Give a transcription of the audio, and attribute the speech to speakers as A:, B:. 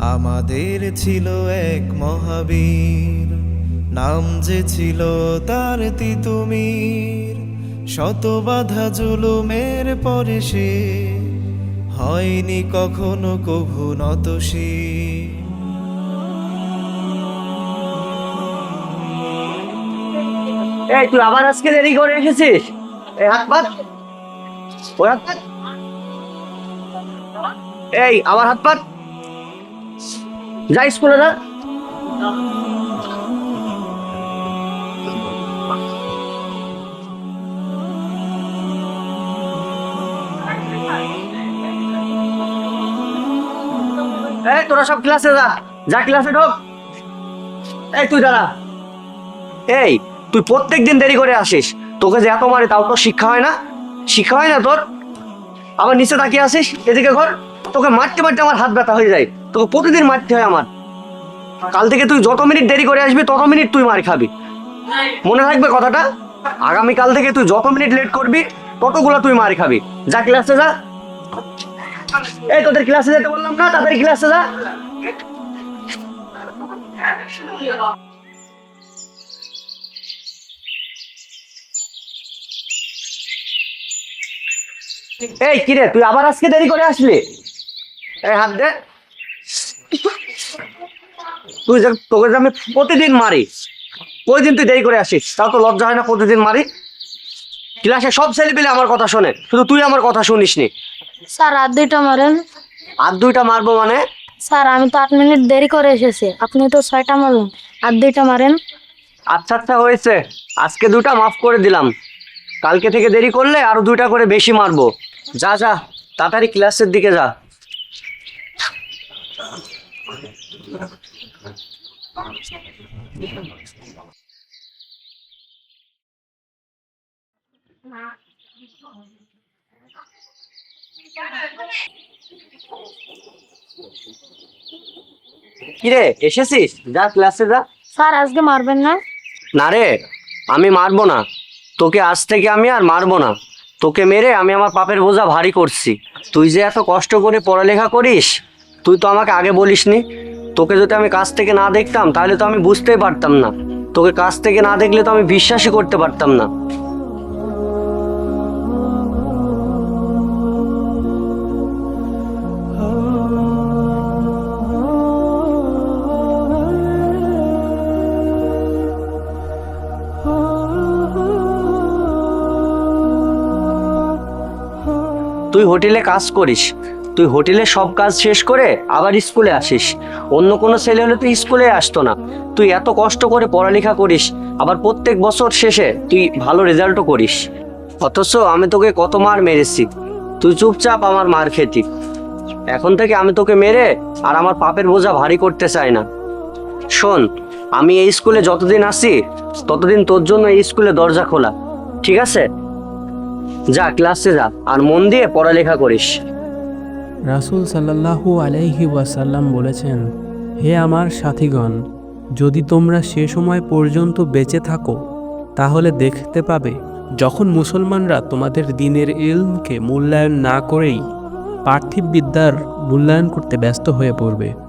A: আমাদের ছিল এক মহাবীর। নাম যে ছিল তার তিতুমির। শত বাধা জুলুমের পরে সে হয়নি কখনো কভু নতশীর
B: এই, তুই আবার আজকে দেরি করে এসেছিস? এই হাত পাত। ওই হাত পাত। এই, আবার হাত পাত। যাই স্কুলে না। এই, তোরা সব ক্লাসে যা। যা ক্লাসে ঢোক। এই, তুই দাঁড়া। এই, তুই প্রত্যেক দিন দেরি করে আসিস। তোকে যে এত মারে তাও তো শিক্ষা হয় না। শিক্ষা হয় না তোর? আবার নিচে তাকিয়ে আসিস? এদিকে ঘর। তোকে মারতে মারতে আমার হাত ব্যথা হয়ে যায়। তোকে প্রতিদিন মারতে হয় আমার। কাল থেকে তুই যত মিনিট দেরি করে আসবি, তত মিনিট তুই মার খাবি। মনে থাকবে কথাটা? আগামী কাল থেকে তুই যত মিনিট লেট করবি, ততগুলো তুই মার খাবি। যা ক্লাসে যা। এই তোদের ক্লাসে যেতে বললাম না, তাদের ক্লাসে যা। এই, কিরে, তুই আবার আজকে দেরি করে আসলি? এই হাত দে। তুই যে তোকে যে আমি প্রতিদিন মারি প্রতিদিন তুই দেরি করে আসিস তাও তো লজ্জা হয় না প্রতিদিন মারি? ক্লাসে সব ছেলে পেলে আমার কথা শোনে শুধু তুই আমার কথা শুনিস নি
C: স্যার আর দুইটা মারেন।
B: আর দুইটা মারবো মানে?
C: স্যার আমি তো আট মিনিট দেরি করে এসেছি আপনি তো ছয়টা মারুন আর দুইটা মারেন।
B: আচ্ছা আচ্ছা হয়েছে। আজকে দুটা মাফ করে দিলাম। কালকে থেকে দেরি করলে আরও দুইটা করে বেশি মারবো। যা যা তাড়াতাড়ি ক্লাসের দিকে যা। কিরে এসেছিস? যা ক্লাসে যা।
C: স্যার আজকে মারবেন না?
B: না রে আমি মারবো না। তোকে আজ থেকে আমি আর মারবো না। তোকে মেরে আমি আমার পাপের বোঝা ভারী করছি। তুই যে এত কষ্ট করে পড়ালেখা করিস তুই তো আমাকে আগে বলিসনি। তোকে যদি আমি কাছ থেকে না দেখতাম, তাহলে তো আমি বুঝতেই পারতাম না। তোকে কাছ থেকে না দেখলে তো আমি বিশ্বাসই করতে পারতাম না। তুই হোটেলে কাজ করিস। তুই হোটেলে সব কাজ শেষ করে আবার স্কুলে আসিস। অন্য কোনো ছেলে হলে তুই স্কুলে আসতো না। তুই এত কষ্ট করে পড়ালেখা করিস, আবার প্রত্যেক বছর শেষে তুই ভালো রেজাল্টও করিস। অথচ আমি তোকে কত মার মেরেছি। তুই চুপচাপ আমার মার খেতি। এখন থেকে আমি তোকে মেরে আর আমার পাপের বোঝা ভারী করতে চাই না। শোন, আমি এই স্কুলে যতদিন আসি ততদিন তোর জন্য এই স্কুলে দরজা খোলা। ঠিক আছে? যা, ক্লাসে যা, আর মন দিয়ে পড়ালেখা করিস।
D: রাসূল সাল্লাল্লাহু আলাইহি ওয়াসাল্লাম বলেছেন, হে আমার সাথীগণ, যদি তোমরা সে সময় পর্যন্ত বেঁচে থাকো, তাহলে দেখতে পাবে, যখন মুসলমানরা তোমাদের দিনের ইলমকে মূল্যায়ন না করেই পার্থিব বিদ্যার মূল্যায়ন করতে ব্যস্ত হয়ে পড়বে।